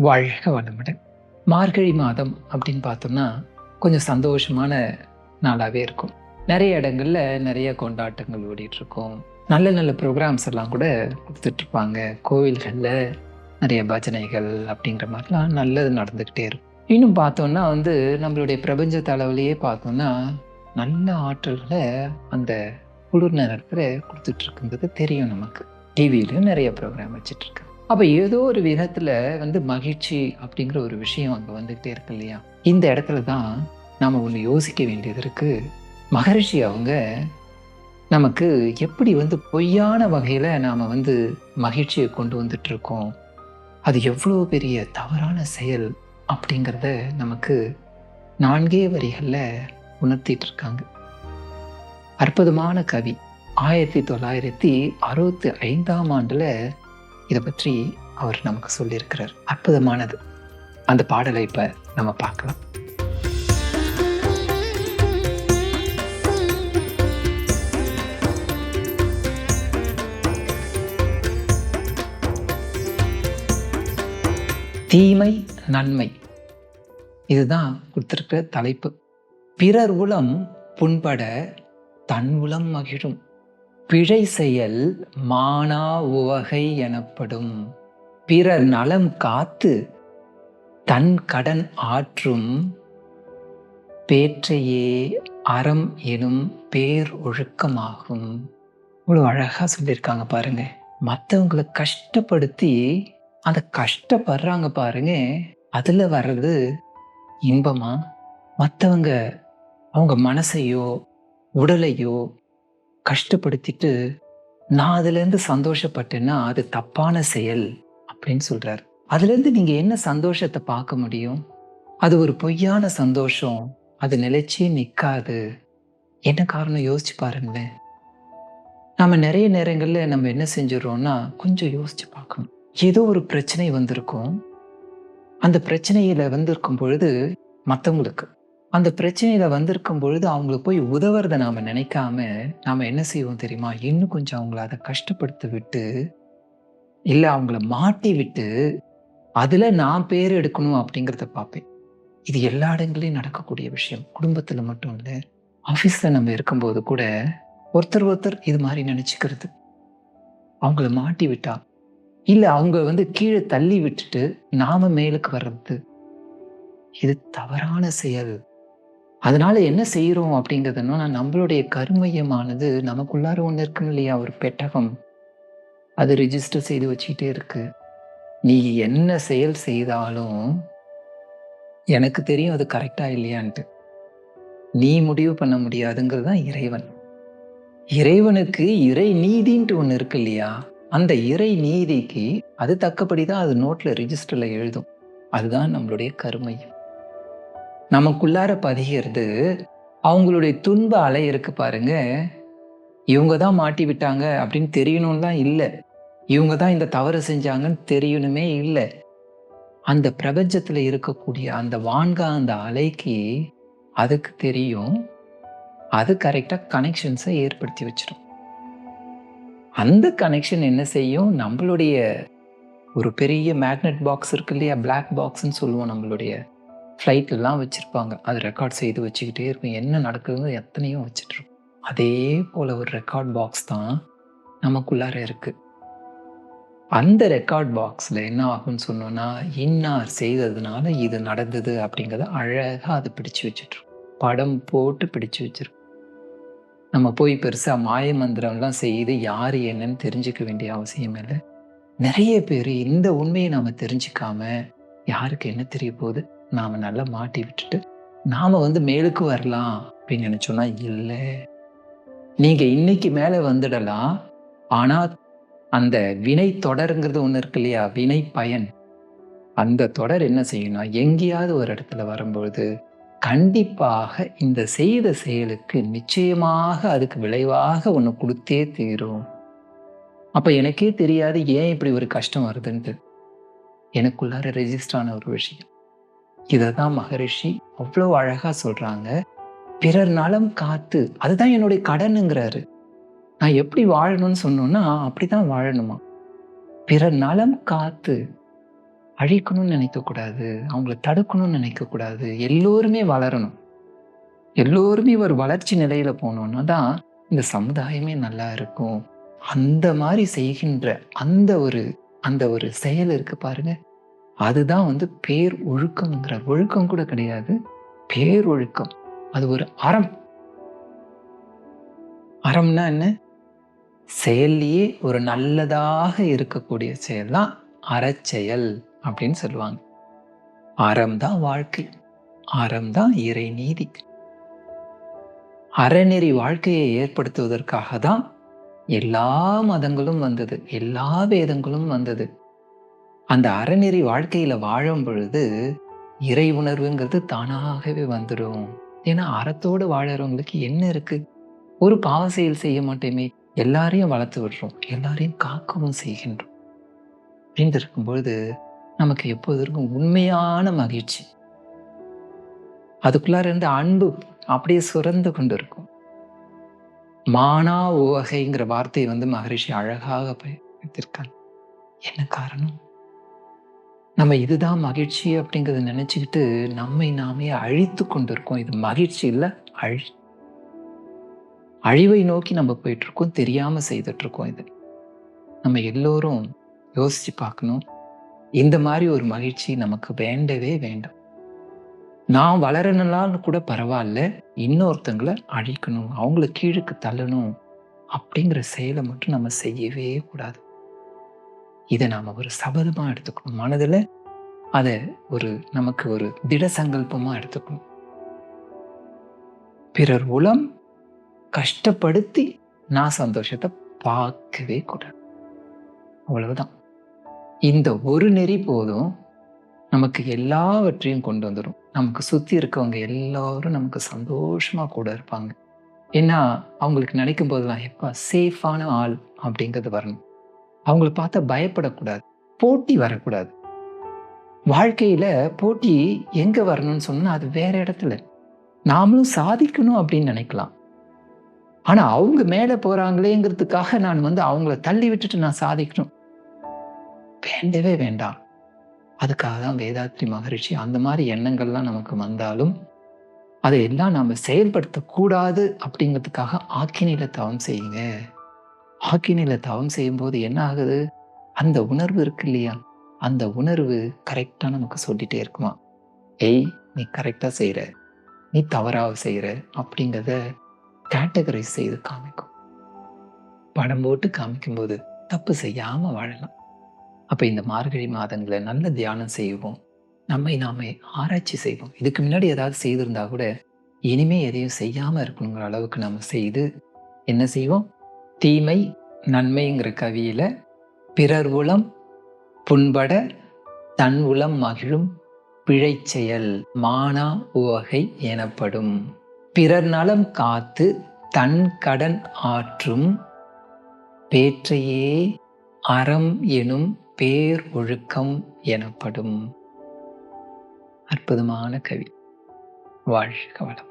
வாழ்க வளமுடன். மார்கழி மாதம் அப்படின்னு பார்த்தோம்னா கொஞ்சம் சந்தோஷமான நாளாகவே இருக்கும். நிறைய இடங்களில் நிறைய கொண்டாட்டங்கள் ஓடிட்டுருக்கும். நல்ல நல்ல ப்ரோக்ராம்ஸ் எல்லாம் கூட கொடுத்துட்ருப்பாங்க. கோவில்களில் நிறைய பஜனைகள் அப்படிங்கிற மாதிரிலாம் நல்லது நடந்துக்கிட்டே இருக்கும். இன்னும் பார்த்தோம்னா வந்து நம்மளுடைய பிரபஞ்ச தலைவிலேயே பார்த்தோம்னா நல்ல ஆற்றல்களை அந்த குளிர் நேரத்தில் கொடுத்துட்ருக்குன்றது தெரியும் நமக்கு. டிவியிலையும் நிறைய ப்ரோக்ராம் வச்சிட்ருக்கு அப்போ ஏதோ ஒரு விதத்தில் வந்து மகிழ்ச்சி அப்படிங்கிற ஒரு விஷயம் அங்கே வந்துகிட்டே இருக்கு இல்லையா? இந்த இடத்துல தான் நாம் ஒன்று யோசிக்க வேண்டியது இருக்குது மகரிஷி அவங்க நமக்கு எப்படி வந்து பொய்யான வகையில் நாம் வந்து மகிழ்ச்சியை கொண்டு வந்துட்டுருக்கோம் அது எவ்வளோ பெரிய தவறான செயல் அப்படிங்கிறத நமக்கு நான்கே வரிகளில் உணர்த்திட்டு இருக்காங்க. அற்புதமான கவி. ஆயிரத்தி தொள்ளாயிரத்தி அறுபத்தி ஐந்தாம் ஆண்டில் இதை பற்றி அவர் நமக்கு சொல்லியிருக்கிறார். அற்புதமானது. அந்த பாடலை இப்போ நம்ம பார்க்கலாம். தீமை நன்மை. இதுதான் கொடுத்துருக்கிற தலைப்பு. பிறர் உளம் புண்பட தன் உளம் மகிழும். பிழை செயல் மானா உவகை எனப்படும். பிறர் நலம் காத்து தன் கடன் ஆற்றும் பேற்றையே அறம் எனும் பேர் ஒழுக்கமாகும். இவ்வளோ அழகாக சொல்லியிருக்காங்க பாருங்க. மற்றவங்களை கஷ்டப்படுத்தி அந்த கஷ்டப்படுறாங்க பாருங்க. அதில் வர்றது இன்பமா? மற்றவங்க அவங்க மனசையோ உடலையோ கஷ்டப்படுத்திட்டு நான் அதுலேருந்து சந்தோஷப்பட்டேன்னா அது தப்பான செயல் அப்படின்னு சொல்கிறார் அதுலேருந்து நீங்கள் என்ன சந்தோஷத்தை பார்க்க முடியும்? அது ஒரு பொய்யான சந்தோஷம். அது நிலைச்சே நிற்காது என்ன காரணம்? யோசிச்சு பாருங்களேன். நம்ம நிறைய நேரங்களில் நம்ம என்ன செஞ்சிடறோம்னா கொஞ்சம் யோசிச்சு பார்க்கணும். ஏதோ ஒரு பிரச்சனை வந்திருக்கும். அந்த பிரச்சனையில் வந்திருக்கும் பொழுது மற்றவங்களுக்கு அந்த பிரச்சனையில வந்திருக்கும் பொழுது அவங்களுக்கு போய் உதவுறத நாம நினைக்காம நாம என்ன செய்வோம் தெரியுமா? இன்னும் கொஞ்சம் அவங்கள அதை கஷ்டப்படுத்த விட்டு இல்ல அவங்கள மாட்டி விட்டு அதுல நான் பேர் எடுக்கணும் அப்படிங்கிறத பார்ப்பேன். இது எல்லா இடங்களையும் நடக்கக்கூடிய விஷயம். குடும்பத்துல மட்டும் இல்லை ஆஃபீஸ்ல நம்ம இருக்கும்போது கூட ஒருத்தர் ஒருத்தர் இது மாதிரி நினைச்சுக்கிறது. அவங்கள மாட்டி விட்டா இல்ல அவங்க வந்து கீழே தள்ளி விட்டுட்டு நாம மேலுக்கு வர்றது. இது தவறான செயல். அதனால என்ன செய்யறோம் அப்படிங்கிறதுனா நம்மளுடைய கருமையமானது நமக்குள்ளார ஒன்று இருக்கும் இல்லையா ஒரு பெட்டகம். அது ரிஜிஸ்டர் செய்து வச்சுக்கிட்டே இருக்கு. நீ என்ன செயல் செய்தாலும் எனக்கு தெரியும் அது கரெக்டா இல்லையான்ட்டு. நீ முடிவு பண்ண முடியாதுங்கிறது தான் இறைவன். இறைவனுக்கு இறை நீதின்ட்டு ஒன்று இருக்கு இல்லையா அந்த இறை நீதிக்கு அது தக்கபடி தான் அது நோட்டில் ரிஜிஸ்டரில் எழுதும். அதுதான் நம்மளுடைய கருமையம். நமக்குள்ளார பதிகிறது. அவங்களுடைய துன்ப அலை இருக்கு பாருங்க. இவங்க தான் மாட்டி விட்டாங்க அப்படின்னு தெரியணும்னு தான் இல்லை. இவங்க தான் இந்த தவறு செஞ்சாங்கன்னு தெரியணுமே இல்லை. அந்த பிரபஞ்சத்தில் இருக்கக்கூடிய அந்த வான்கா அந்த அலைக்கு அதுக்கு தெரியும். அது கரெக்டாக கனெக்ஷன்ஸை ஏற்படுத்தி வச்சிடும். அந்த கனெக்ஷன் என்ன செய்யும்? நம்மளுடைய ஒரு பெரிய மேக்னெட் பாக்ஸ் இருக்கு இல்லையா? பிளாக் பாக்ஸ்ன்னு சொல்லுவோம் நம்மளுடைய. ஃப்ளைட்லாம் வச்சுருப்பாங்க. அது ரெக்கார்ட் செய்து வச்சுக்கிட்டே இருக்கும். என்ன நடக்குதுன்னு எத்தனையோ வச்சுட்ருக்கும். அதே போல் ஒரு ரெக்கார்ட் பாக்ஸ் தான் நமக்குள்ளார இருக்குது அந்த ரெக்கார்ட் பாக்ஸில் என்ன ஆகும்னு சொன்னோன்னா இன்னார் செய்ததுனால இது நடந்தது அப்படிங்கிறத அழகாக அதை பிடிச்சு வச்சுட்ருக்கும். படம் போட்டு பிடிச்சு வச்சிருக்கும். நம்ம போய் பெருசாக மாய மந்திரம்லாம் செய்து யார் என்னன்னு தெரிஞ்சுக்க வேண்டிய அவசியம் இல்லை. நிறைய பேர் இந்த உண்மையை நாம் தெரிஞ்சுக்காம யாருக்கு என்ன தெரிய போகுது? நாம் நல்லா மாட்டி விட்டுட்டு நாம் வந்து மேலுக்கு வரலாம் அப்படின்னு நினச்சோன்னா இல்லை. நீங்கள் இன்னைக்கு மேலே வந்துடலாம். ஆனால் அந்த வினை தொடருங்கிறது ஒன்று இருக்கு இல்லையா? வினை பயன். அந்த தொடர் என்ன செய்யணும்னா எங்கேயாவது ஒரு இடத்துல வரும்பொழுது கண்டிப்பாக இந்த செய்த செயலுக்கு நிச்சயமாக அதுக்கு விளைவாக ஒன்று கொடுத்தே தீரும். அப்போ எனக்கே தெரியாது ஏன் இப்படி ஒரு கஷ்டம் வருதுன்ட்டு. எனக்குள்ளார ரெஜிஸ்டர் ஆன ஒரு விஷயம். இதை தான் மகரிஷி அவ்வளோ அழகாக சொல்கிறாங்க பிறர் நலம் காத்து அதுதான் என்னுடைய கடனுங்கிறாரு. நான் எப்படி வாழணும்னு சொன்னோன்னா அப்படிதான் வாழணுமா? பிறர் நலம் காத்து அழிக்கணும்னு நினைக்கக்கூடாது அவங்கள தடுக்கணும்னு நினைக்கக்கூடாது எல்லோருமே வளரணும். எல்லோருமே ஒரு வளர்ச்சி நிலையில் போனோன்னா தான் இந்த சமுதாயமே நல்லா இருக்கும். அந்த மாதிரி செய்கின்ற அந்த ஒரு அந்த ஒரு செயல் இருக்கு பாருங்க. அதுதான் வந்து பேர் ஒழுக்கம்ங்கிற. ஒழுக்கம் கூட கிடையாது. பேர் ஒழுக்கம். அது ஒரு அறம். அறம்னா என்ன? செயல்லையே ஒரு நல்லதாக இருக்கக்கூடிய செயல் தான் அறச்செயல் அப்படின்னு சொல்லுவாங்க. அறம் தான் வாழ்க்கை. அறம் தான் இறை நீதி. அறநெறி வாழ்க்கையை ஏற்படுத்துவதற்காக தான் எல்லா மதங்களும் வந்தது. எல்லா வேதங்களும் வந்தது. அந்த அறநெறி வாழ்க்கையில் வாழும் பொழுது இறை உணர்வுங்கிறது தானாகவே வந்துடும் ஏன்னா அறத்தோடு வாழறவங்களுக்கு என்ன இருக்கு? ஒரு பாவ செயல் செய்ய மாட்டேமே எல்லாரையும் வளர்த்து விடுறோம் எல்லாரையும் காக்கவும் செய்கின்றோம். அப்படின்னு இருக்கும்பொழுது நமக்கு எப்போது இருக்கும் உண்மையான மகிழ்ச்சி. அதுக்குள்ளார இருந்து அன்பு அப்படியே சுரந்து கொண்டு இருக்கும் மானா உவகைங்கிற வார்த்தையை வந்து மகரிஷி அழகாக பயன்படுத்தியிருக்காங்க. என்ன காரணம்? நம்ம இதுதான் மகிழ்ச்சி அப்படிங்கிறத நினச்சிக்கிட்டு நம்மை நாமே அழித்து கொண்டிருக்கோம். இது மகிழ்ச்சி இல்லை அழி அழிவை நோக்கி நம்ம போயிட்டுருக்கோம் தெரியாமல் செய்துட்ருக்கோம் இது. நம்ம எல்லோரும் யோசித்து பார்க்கணும். இந்த மாதிரி ஒரு மகிழ்ச்சி நமக்கு வேண்டவே வேண்டாம். நான் வளரணும்னாலும் கூட பரவாயில்ல இன்னொருத்தங்களை அழிக்கணும் அவங்கள கீழுக்கு தள்ளணும் அப்படிங்கிற செயலை மட்டும் நம்ம செய்யவே கூடாது. இதை நாம் ஒரு சபதமாக எடுத்துக்கணும். மனதில் அதை ஒரு நமக்கு ஒரு திட சங்கல்பமாக எடுத்துக்கணும். பிறர் உளம் கஷ்டப்படுத்தி நான் சந்தோஷத்தை பார்க்கவே கூடாது. அவ்வளவுதான். இந்த ஒரு நெறி போதும் நமக்கு எல்லாவற்றையும் கொண்டு வந்துடும் நமக்கு சுற்றி இருக்கவங்க எல்லாரும் நமக்கு சந்தோஷமாக கூட இருப்பாங்க. ஏன்னா அவங்களுக்கு நினைக்கும் போதெல்லாம் எப்பா சேஃபான ஆள் அப்படிங்கிறது வரணும். அவங்கள பார்த்தா பயப்படக்கூடாது. போட்டி வரக்கூடாது. வாழ்க்கையில் போட்டி எங்கே வரணும்னு சொன்னால் அது வேற இடத்துல. நாமளும் சாதிக்கணும் அப்படின்னு நினைக்கலாம். ஆனால் அவங்க மேலே போகிறாங்களேங்கிறதுக்காக நான் வந்து அவங்கள தள்ளி விட்டுட்டு நான் சாதிக்கணும். வேண்டவே வேண்டாம். அதுக்காக தான் வேதாத்ரி மகரிஷி அந்த மாதிரி எண்ணங்கள்லாம் நமக்கு வந்தாலும் அதை எல்லாம் செயல்படுத்தக்கூடாது அப்படிங்கிறதுக்காக ஆக்கினியில தவம் செய்யுங்க. ஆக்கினியில தவம் செய்யும்போது என்ன ஆகுது? அந்த உணர்வு இருக்கு இல்லையா? அந்த உணர்வு கரெக்டாக நமக்கு சொல்லிட்டே இருக்குமா? ஏய் நீ கரெக்டாக செய்கிற நீ தவறாக செய்கிற அப்படிங்கிறத கேட்டகரைஸ் செய்து காமிக்கும். படம் போட்டு காமிக்கும்போது தப்பு செய்யாமல் வாழலாம். அப்போ இந்த மார்கழி மாதங்களை நல்ல தியானம் செய்வோம். நம்மை நாமே ஆராய்ச்சி செய்வோம். இதுக்கு முன்னாடி ஏதாவது செய்திருந்தா கூட இனிமே எதையும் செய்யாமல் இருக்கணுங்கிற அளவுக்கு நம்ம செய்து என்ன செய்வோம்? தீமை நன்மைங்கிற கவியில் பிறர் உளம் புண்பட தன் உளம் மகிழும் பிழை செயல் மானா உவகை எனப்படும். பிறர் நலம் காத்து தன் கடன் ஆற்றும் பேற்றையே அறம் எனும் பேர் ஒழுக்கம் எனப்படும். அற்புதமான கவி. வாழ்க வளம்